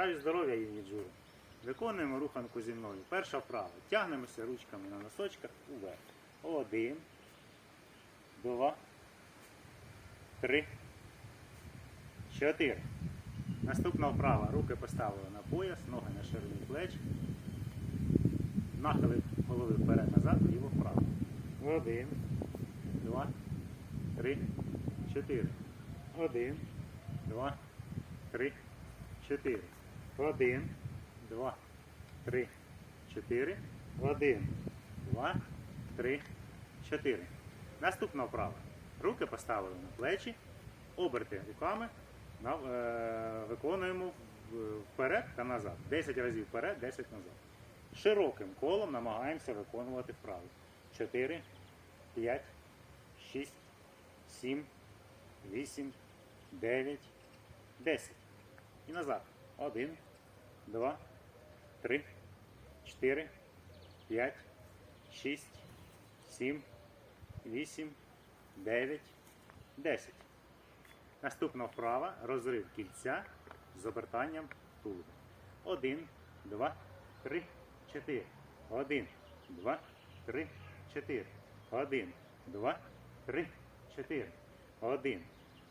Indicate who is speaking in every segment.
Speaker 1: Бажаю здоров'я, Євгеній Джури. Виконуємо руханку зі мною. Перша вправа. Тягнемося ручками на носочках уверх. Один, два, три, чотири. Наступна вправа. Руки поставили на пояс, ноги на ширині плеч. Нахили голови вперед-назад, ліво-вправо. Один, два, три, чотири. Один, два, три, чотири. Один, два, три, чотири. Один, два, три, чотири. Наступна вправа. Руки поставили на плечі, оберти руками, е, виконуємо вперед та назад. 10 разів вперед, 10 назад. Широким колом намагаємося виконувати вправи. 4, 5, 6, 7, 8, 9, 10. І назад. 1, 2, 3, 4, 5, 6, 7, 8, 9, 10. Наступна вправа розрив кільця з обертанням тулуба. 1, 2, 3, 4. 1, 2, 3, 4. 1, 2, 3, 4. 1,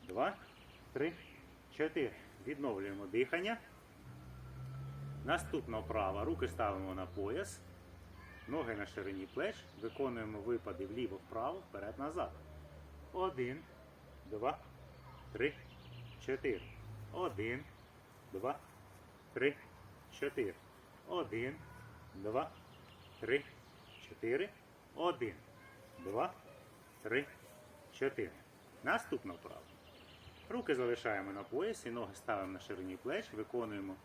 Speaker 1: 2, 3, 4. Відновлюємо дихання. Наступна вправа. Руки ставимо на пояс. Ноги на ширині плеч. Виконуємо випади вліво-вправо, вперед-назад. Один, два, три, чотири. Один, два, три, чотири. Один, два, три, чотири. Один, два, три, чотири. Наступна вправа. Руки залишаємо на поясі, ноги ставимо на ширині плеч, виконуємо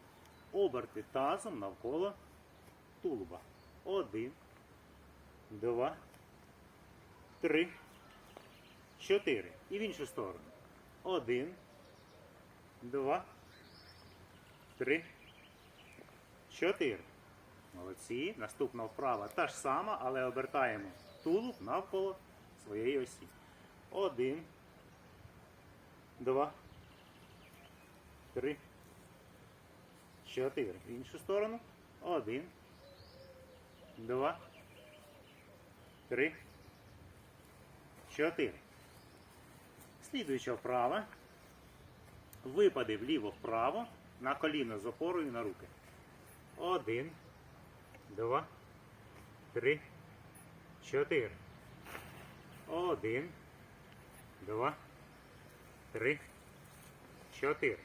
Speaker 1: оберти тазом навколо тулуба. Один, два, три, чотири. І в іншу сторону. Один, два, три, чотири. Молодці. Наступна вправа та ж сама, але обертаємо тулуб навколо своєї осі. Один, два, три, чотири. В іншу сторону. Один, два, три, чотири. Слідуюча вправа. Випади вліво-вправо на коліно з опорою на руки. Один, два, три, чотири. Один, два, три, чотири.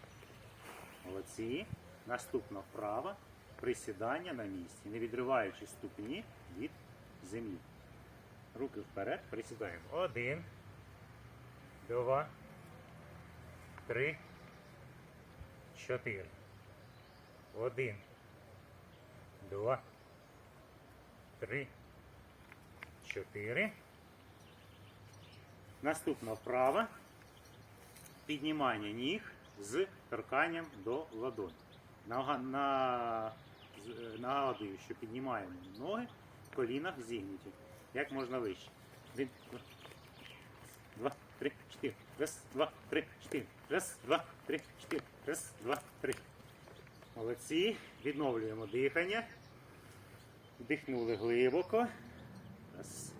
Speaker 1: Молодці. Наступна вправа. Присідання на місці, не відриваючи ступні від землі. Руки вперед, присідаємо. Один, два, три, чотири. Один, два, три, чотири. Наступна вправа. Піднімання ніг з торканням до ладоні. На- Нагадую, що піднімаємо ноги в колінах зігнуті. Як можна вище. Один, два, два, три, чотири. Раз, два, три, чотири. Раз, два, три, чотири. Раз, два, три. Молодці. Відновлюємо дихання. Вдихнули глибоко. Раз.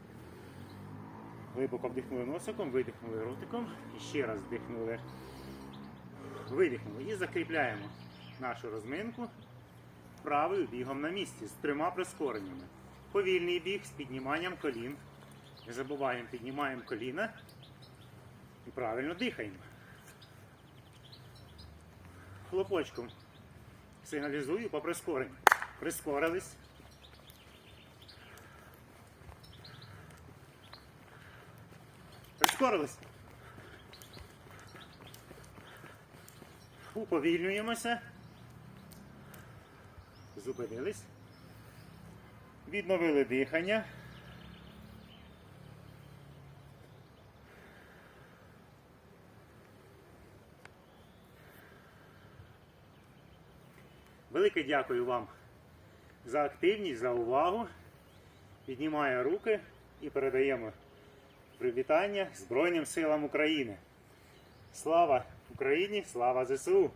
Speaker 1: Глибоко вдихнули носиком, видихнули ротиком. І ще раз вдихнули. Видихнули. І закріпляємо нашу розминку правою бігом на місці з трьома прискореннями. Повільний біг з підніманням колін. Не забуваємо, піднімаємо коліна і правильно дихаємо. Хлопочком сигналізую по прискоренню. Прискорились. Прискорились. Уповільнюємося. Зупинились. Відновили дихання. Велике дякую вам за активність, за увагу. Піднімаю руки і передаємо привітання Збройним силам України. Слава Україні! Слава ЗСУ!